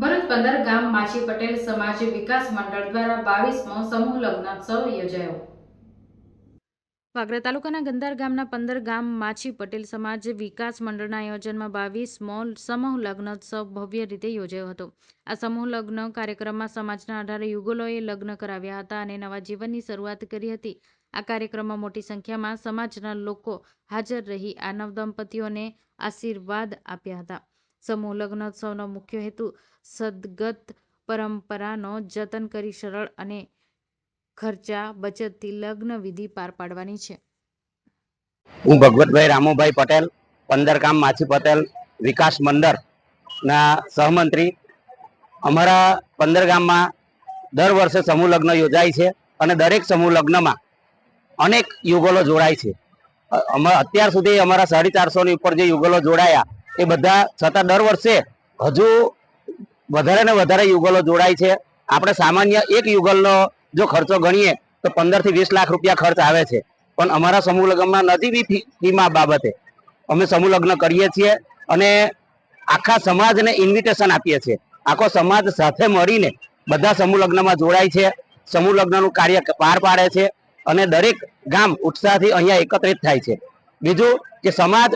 ભરૂચ બંદર ગામ માછી પટેલ સમાજ વિકાસ મંડળ દ્વારા બાવીસમો સમૂહ લગ્નોત્સવ યોજાયો. વાગરા તાલુકાના ગંદાર ગામના પંદર ગામ માછી પટેલ સમાજ વિકાસ મંડળના આયોજનમાં બાવીસમો સમૂહ લગ્નોત્સવ ભવ્ય રીતે યોજાયો હતો. આ સમૂહ લગ્ન કાર્યક્રમમાં સમાજના અઢાર યુગલોએ લગ્ન કરાવ્યા હતા અને નવા જીવનની શરૂઆત કરી હતી. આ કાર્યક્રમમાં મોટી સંખ્યામાં સમાજના લોકો હાજર રહી આ નવદંપતીઓને આશીર્વાદ આપ્યા હતા. સમૂહ લગ્નોત્સવનો મુખ્ય હેતુ સદગત પરંપરાનો જતન કરી સરળ અને ખર્ચા બચતથી લગ્ન વિધિ પાર પાડવાની છે. હું ભગવતભાઈ રામુભાઈ પટેલ પંદર ગામ માછી પટેલ, વિકાસ મંડળના સહમંત્રી. અમારા પંદર ગામમાં દર વર્ષે સમૂહ લગ્ન યોજાય છે અને દરેક સમૂહ લગ્નમાં અનેક યુગલો જોડાય છે. અત્યાર સુધી અમારા સાડી ચારસોની ઉપર જે યુગલો જોડાયા એ બધા છતાં દર વર્ષે હજુ વધારે ને વધારે યુગલો જોડાય છે. આપણે સામાન્ય એક યુગલનો જો ખર્ચો ગણીએ તો પંદરથી વીસ લાખ રૂપિયા ખર્ચ આવે છે. પણ અમારા સમૂહ લગ્નમાં નજીવી ફીમાં બાબતે અમે સમૂહ લગ્ન કરીએ છીએ અને આખા સમાજને ઇન્વિટેશન આપીએ છીએ. આખો સમાજ સાથે મળીને બધા સમૂહ લગ્નમાં જોડાય છે. સમૂહ લગ્નનું કાર્ય પાર પાડે છે અને દરેક ગામ ઉત્સાહથી અહીંયા એકત્રિત થાય છે. બીજું કે સમાજ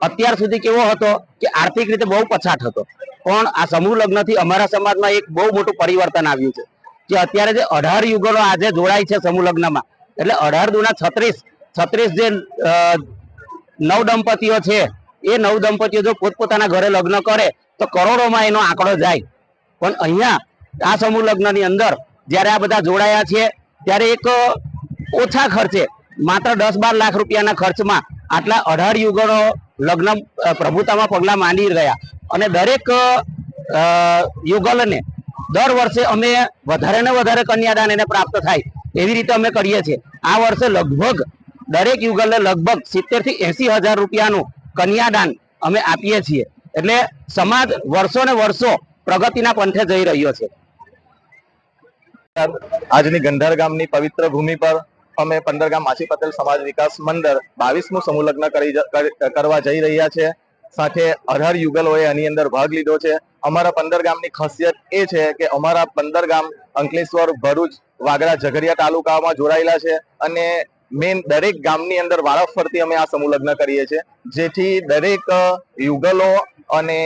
અત્યાર સુધી કેવો હતો કે આર્થિક રીતે બહુ પછાત હતો. પણ આ સમૂહ લગ્નથી અમારા સમાજમાં એક બહુ મોટું પરિવર્તન આવ્યું છે. કે અત્યારે જે અઢાર યુગલો આજે જોડાય છે સમૂહ લગ્નમાં. એટલે અઢાર દુના છત્રીસ છત્રીસ જે નવ દંપતીઓ છે, એ નવ દંપતીઓ જો પોતપોતાના ઘરે લગ્ન કરે, તો કરોડોમાં એનો આંકડો જાય. પણ અહીંયા આ સમૂહ લગ્નની અંદર જ્યારે આ બધા જોડાયા છે, ત્યારે એક ઓછા ખર્ચે, માત્ર દસ બાર લાખ રૂપિયાના ખર્ચમાં આટલા અઢાર યુગલો લગ્ન પ્રભુતામાં પગલાં માંડી રહ્યા. અને દરેક યુગલને દર વર્ષે અમે વધારે ને વધારે કન્યાદાન એને પ્રાપ્ત થાય એવી રીતે અમે કરીએ છીએ. આ વર્ષે લગભગ દરેક યુગલને લગભગ સિત્તેરથી એસી હજાર રૂપિયાનું કન્યાદાન અમે આપીએ છીએ. એટલે સમાજ વર્ષો ને વર્ષો પ્રગતિના પંથે જઈ રહ્યો છે. આજની ગંધાર ગામની પવિત્ર ભૂમિ પર અમે પંદર ગામ માછી પટેલ સમાજ વિકાસ મંડળ બાવીસમું સમૂહ લગ્ન કરી કરવા જઈ રહ્યા છે. સાથે અઢાર યુગલોએ આની અંદર ભાગ લીધો છે. અમારા પંદર ગામની ખાસિયત એ છે કે અમારા પંદર ગામ અંકલેશ્વર, ભરૂચ, વાગરા, ઝઘડિયા તાલુકામાં જોડાયેલા છે અને મેન દરેક ગામની અંદર વારાફરતી અમે આ સમૂહ લગ્ન કરીએ છીએ. જેથી દરેક યુગલો અને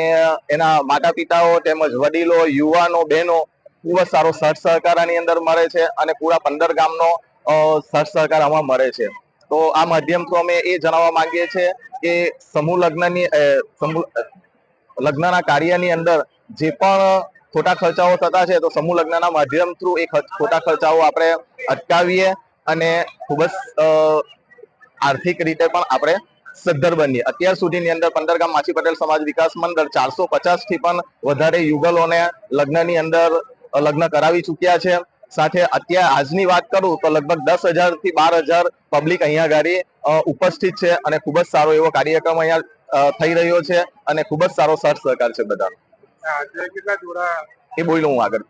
એના માતા પિતાઓ તેમજ વડીલો, યુવાનો, બહેનો ખૂબ જ સારો સહકાર આની અંદર મળે છે અને પૂરા પંદર ગામનો સાથ સહકાર આમાં મળે છે. તો આ માધ્યમથી અમે એ જણાવવા માંગીએ છીએ કે સમૂહ લગ્નની સમૂહ લગ્નના કાર્યની અંદર જે પણ ખોટા ખર્ચાઓ થતા છે, તો સમૂહ લગ્નના માધ્યમ થ્રુ એ ખોટા ખર્ચાઓ આપણે અટકાવીએ અને ખૂબ જ આર્થિક રીતે પણ આપણે સદ્ધર બનીએ. અત્યાર સુધીની અંદર પંદરગામ માછી પટેલ સમાજ વિકાસ મંડળ ચારસો પચાસથી પણ વધારે યુગલોને લગ્નની અંદર લગ્ન કરાવી ચૂક્યા છે. સાથે અત્યારે આજની વાત કરું તો લગભગ દસ હજારથી બાર હજાર પબ્લિક અહીંયા ગાડી અ, ઉપસ્થિત છે અને ખૂબ જ સારો એવો કાર્યક્રમ અહીંયા થઈ રહ્યો છે અને ખૂબ જ સારો સર સહકાર છે બધા એ બોલું હું આગળ